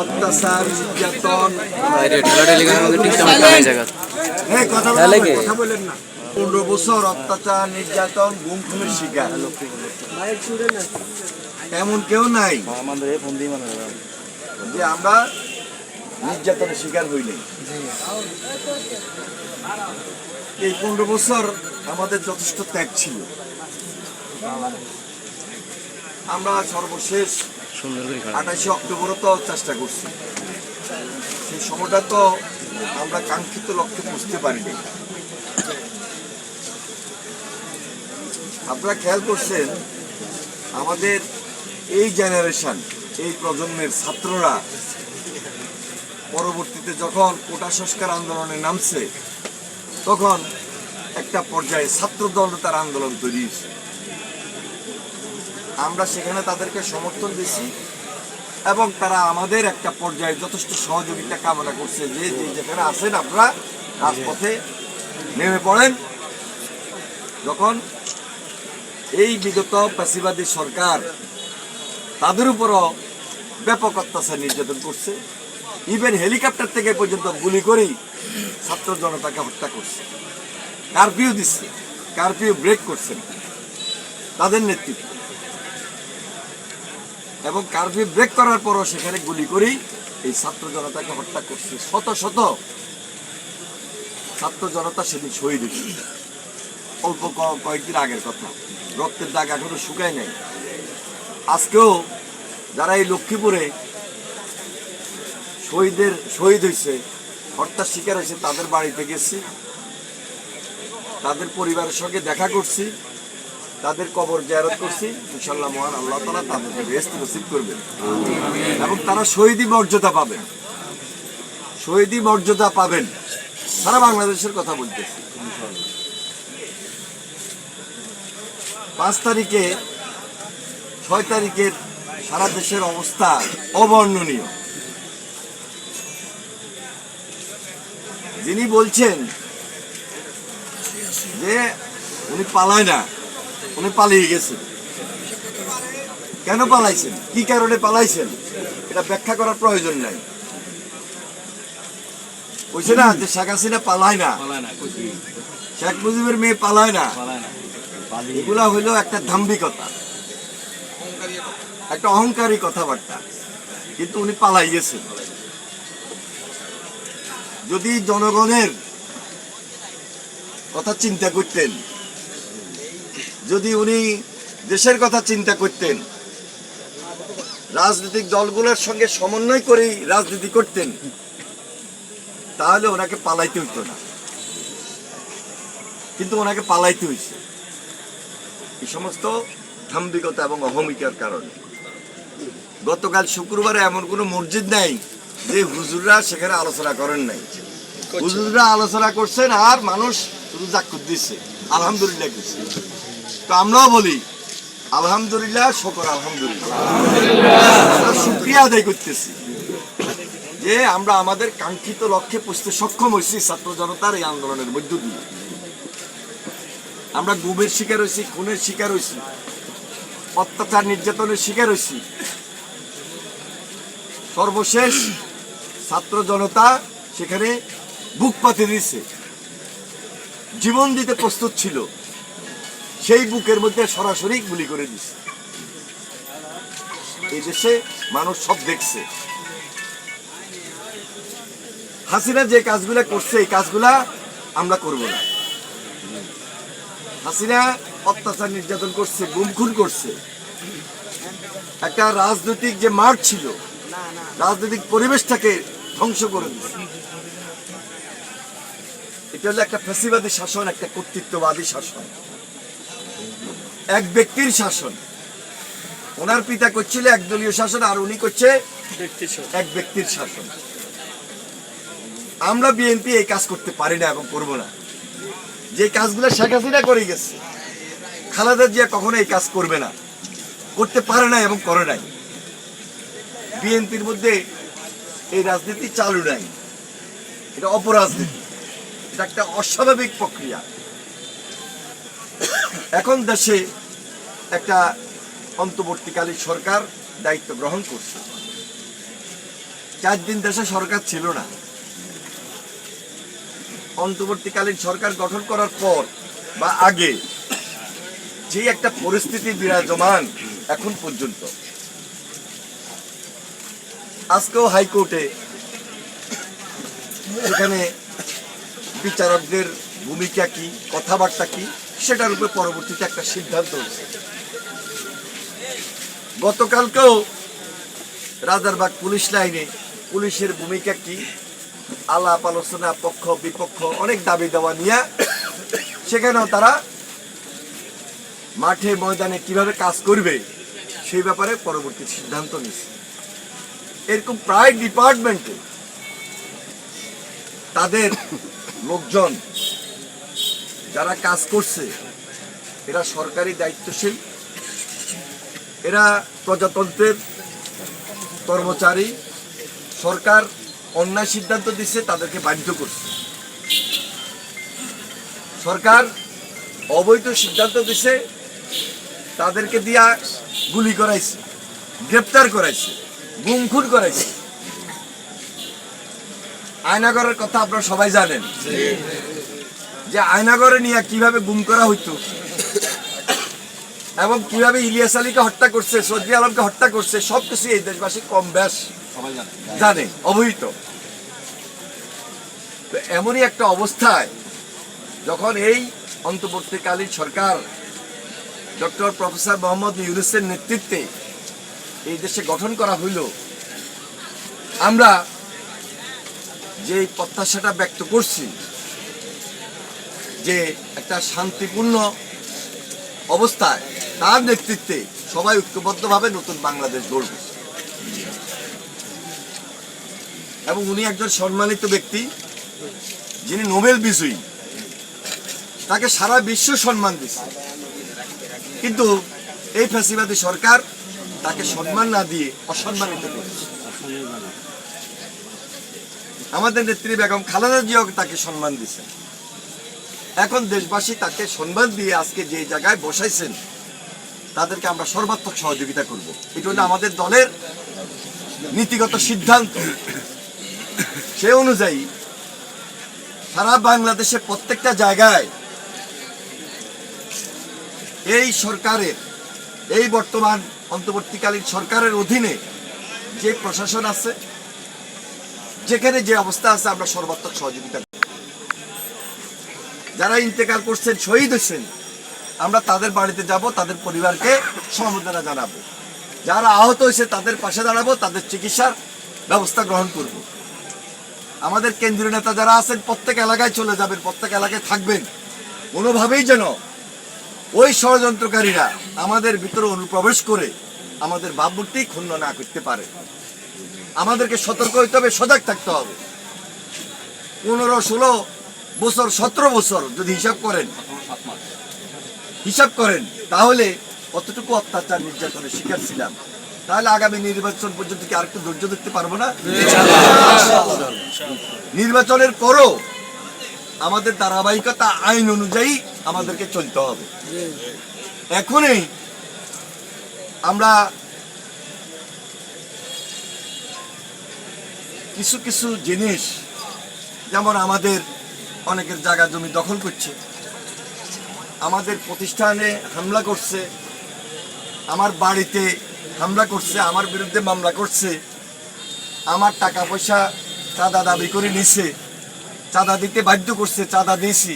অত্যাচার নির্যাতন পনেরো বছর অত্যাচার নির্যাতন গুম খুনের শিকার। এমন কেউ নাই যে আমরা নির্যাতনের শিকার হইনি এই পনেরো বছর আমাদের যথেষ্ট ত্যাগ ছিল। আমরা সর্বশেষ আঠাশে অক্টোবরও তো চেষ্টা করছি। সেই সময়টা তো আমরা কাঙ্ক্ষিত লক্ষ্যে পৌঁছতে পারিনি। আপনারা খেয়াল করছেন আমাদের এই জেনারেশন এই প্রজন্মের ছাত্ররা পরবর্তীতে যখন কোটা সংস্কার আন্দোলনে নামছে তখন একটা পর্যায়ে ছাত্র দলতার আন্দোলন তৈরি হয়েছে। আমরা সেখানে তাদেরকে সমর্থন দিছি এবং তারা আমাদের একটা পর্যায়ে যথেষ্ট সহযোগিতা কামনা করছে যে যে যেখানে আছেন আপনারা রাজপথে নেমে পড়েন। যখন এই বিগত পেশিবাদী সরকার তাদের উপরও ব্যাপক অত্যাচার নির্যাতন করছে ইভেন হেলিকপ্টার থেকে পর্যন্ত গুলি করেই ছাত্র জনতাকে হত্যা করছে। কারফিউ দিচ্ছে, কারফিউ ব্রেক করছেন তাদের নেতৃত্বে। এবং কারফিউ ব্রেক করার পরও সেখানে গুলি করেই এই ছাত্র জনতাকে হত্যা করছে শত শত। ছাত্র জনতা সেদিন শহীদ হয়েছে। অল্প কয়েকদিন আগের কথা। রক্তের দাগ এখনও শুকায় নাই। আজকেও যারা এই লক্ষ্মীপুরে শহীদের শহীদ হয়েছে, হত্যার শিকার হয়েছে, তাদের বাড়িতে গেছি। তাদের পরিবারের সঙ্গে দেখা করছি। তাদের কবর জায়ারত করছি। ইনশাল্লাহ মহান আল্লাহ তালা তাদেরকে রেস্ট নসিব করবেন। এবং তারা শহীদি মর্যাদা পাবেন। শহীদি মর্যাদা পাবেন। সারা বাংলাদেশের কথা বলতেছি। পাঁচ তারিখে, ছয় তারিখের সারা দেশের অবস্থা অবর্ণনীয়। যিনি বলছেন যে উনি পালায় না। উনি পালিয়ে গেছেন কেন পালাইছেন? কি কারণে পালাইছেন? এটা ব্যাখ্যা করার প্রয়োজন নাই। কইছে না যে শেখ হাসিনা পালায় না। শেখ মুজিবের মেয়ে পালায় না। এগুলা হইল একটা ধাম্বিকতা। একটা অহংকারী কথাবার্তা। কিন্তু উনি পালাই গেছেন যদি জনগণের কথা চিন্তা করতেন যদি উনি দেশের কথা চিন্তা করতেন রাজনৈতিক দলগুলোর সঙ্গে সমন্বয় করেই রাজনীতি করতেন তাহলে ওনাকে পালাইতে হইতো না। কিন্তু ওনাকে পালাইতে হয়েছে এই সমস্ত ধাম্বিকতা এবং অহমিকার কারণে। গতকাল শুক্রবারে এমন কোনো মসজিদ নাই যে হুজুররা সেখানে আলোচনা করেন নাই। হুজুররা আলোচনা করছেন আর মানুষ শুধু জাকুর দিচ্ছে আলহামদুলিল্লাহ কিছু তো আমরাও বলি, আলহামদুলিল্লাহ, শকর, আলহামদুলিল্লাহ। শুক্রিয়া আদায় করতেছি যে আমরা আমাদের কাঙ্ক্ষিত লক্ষ্যে পৌঁছতে সক্ষম হয়েছি ছাত্র জনতার এই আন্দোলনের মধ্য দিয়ে। আমরা গুমের শিকার হয়েছি, খুনের শিকার হয়েছি, অত্যাচার নির্যাতনের শিকার হয়েছি। সর্বশেষ ছাত্র জনতা সেখানে বুক পাতে দিয়েছে। জীবন দিতে প্রস্তুত ছিল। সেই বুকের মধ্যে সরাসরি গুলি করে দিছে। এই দেশে মানুষ সব দেখছে। হাসিনা যে কাজগুলা করছে, এই কাজগুলা আমরা করব না। হাসিনা অত্যাচার নির্যাতন করছে, গুম খুন করছে। একটা রাজনৈতিক যে মাঠ ছিল, রাজনৈতিক পরিবেশটাকে ধ্বংস করে দিচ্ছে এটা হলো একটা ফ্যাসিবাদী শাসন, একটা কর্তৃত্ববাদী শাসন। এক ব্যক্তির শাসন। ওনার পিতা করছিল একদলীয় শাসন আর উনি করছে এক ব্যক্তির শাসন। আমরা বিএনপি এই কাজ করতে পারি না এবং করব না। যে কাজগুলো শেখ হাসিনা করে গেছে, খালেদা জিয়া কখনো এই কাজ করবে না, করতে পারে না এবং করে নাই। বিএনপির মধ্যে এই রাজনীতি চালু নাই। এটা অপরাজনীতি। এটা একটা অস্বাভাবিক প্রক্রিয়া। এখন দেশে একটা অন্তর্বর্তীকালীন সরকার দায়িত্ব গ্রহণ করছে। চার দিন দেশে সরকার ছিল না। অন্তর্বর্তীকালীন সরকার গঠন করার পর বা আগে যে একটা পরিস্থিতি বিরাজমান এখন পর্যন্ত। আজকেও হাইকোর্টে সেখানে বিচারকদের ভূমিকা কি, কথাবার্তা কি, সেটার উপর পরবর্তীতে একটা সিদ্ধান্ত হচ্ছে গতকালকেও রাজারবাগ পুলিশ লাইনে পুলিশের ভূমিকা কি? আলাপ, আলোচনা, পক্ষ, বিপক্ষ, অনেক দাবি দেওয়া নিয়ে সেখানেও তারা মাঠে ময়দানে কীভাবে কাজ করবে সেই ব্যাপারে পরবর্তী সিদ্ধান্ত নিচ্ছে এরকম প্রায় ডিপার্টমেন্টে তাদের লোকজন যারা কাজ করছে, এরা সরকারি দায়িত্বশীল এরা প্রজাতন্ত্রের কর্মচারী। সরকার অন্যায় সিদ্ধান্ত দিচ্ছে তাদেরকে বাধ্য করছে। সরকার অবৈধ সিদ্ধান্ত দিছে, তাদেরকে দিয়া গুলি করাইছে, গ্রেপ্তার করাইছে গুম খুন করাইছে। আয়নাগরের কথা আপনারা সবাই জানেন। যে আয়নাগরে নিয়ে কীভাবে গুম করা হইতো এবং কীভাবে ইলিয়াস আলীকে হত্যা করছে সৌদি আলমকে হত্যা করছে সবকিছু এই দেশবাসী কম বেশ জানে। অবহিত। এমনই একটা অবস্থায় যখন এই অন্তর্বর্তীকালীন সরকার ডক্টর প্রফেসর মোহাম্মদ ইউনুসের নেতৃত্বে এই দেশে গঠন করা হইল আমরা যে প্রত্যাশাটা ব্যক্ত করছি যে একটা শান্তিপূর্ণ অবস্থায় তার নেতৃত্বে সবাই ঐক্যবদ্ধভাবে নতুন বাংলাদেশ গড়বে। এবং উনি একজন সম্মানিত ব্যক্তি, যিনি নোবেল বিজয়ী। তাকে সারা বিশ্ব সম্মান দিচ্ছে। কিন্তু এই ফ্যাসিবাদী সরকার তাকে সম্মান না দিয়ে অসম্মানিত করেছে। আমাদের নেত্রী বেগম খালেদা জিয়াও তাকে সম্মান দিচ্ছেন। এখন দেশবাসী তাকে সম্মান দিয়ে আজকে যে জায়গায় বসাইছেন তাদেরকে আমরা সর্বাত্মক সহযোগিতা করব এটা হলো আমাদের দলের নীতিগত সিদ্ধান্ত সে অনুযায়ী সারা বাংলাদেশে প্রত্যেকটা জায়গায় এই সরকারের, এই বর্তমান অন্তর্বর্তীকালীন সরকারের অধীনে যে প্রশাসন আছে, যেখানে যে অবস্থা আছে, আমরা সর্বাত্মক সহযোগিতা। যারা ইন্তেকাল করছেন, শহীদ হয়েছেন আমরা তাদের বাড়িতে যাব, তাদের পরিবারকে সমবেদনা জানাব। যারা আহত হয়েছে, তাদের পাশে দাঁড়াবো, তাদের চিকিৎসার ব্যবস্থা গ্রহণ করব। আমাদের কেন্দ্রীয় নেতা যারা আছেন, প্রত্যেক এলাকায় চলে যাবেন, প্রত্যেক এলাকায় থাকবেন। কোনোভাবেই যেন ওই ষড়যন্ত্রকারীরা আমাদের ভিতরে অনুপ্রবেশ করে আমাদের ভাবমূর্তি ক্ষুণ্ণ না করতে পারে। আমাদেরকে সতর্ক হইতে হবে, সজাগ থাকতে হবে। পনেরো, ষোলো বছর, সতেরো বছর যদি হিসাব করেন হিসাব করেন, তাহলে কতটুকু অত্যাচার নির্যাতনের শিকার ছিলাম। তাহলে আগামী নির্বাচন পর্যন্ত কি আরেকটু ধৈর্য দেখতে পারব না? নির্বাচনের পরও আমাদের ধারাবাহিকতা, আইন অনুযায়ী আমাদেরকে চলতে হবে। এখনই আমরা কিছু কিছু জিনিস, যেমন আমাদের অনেকের জায়গা জমি দখল করছে। আমাদের প্রতিষ্ঠানে হামলা করছে, আমার বাড়িতে হামলা করছে, আমার বিরুদ্ধে মামলা করছে, আমার টাকা পয়সা চাঁদা দাবি করে নিছে, চাঁদা দিতে বাধ্য করছে, চাঁদা দিয়েছি।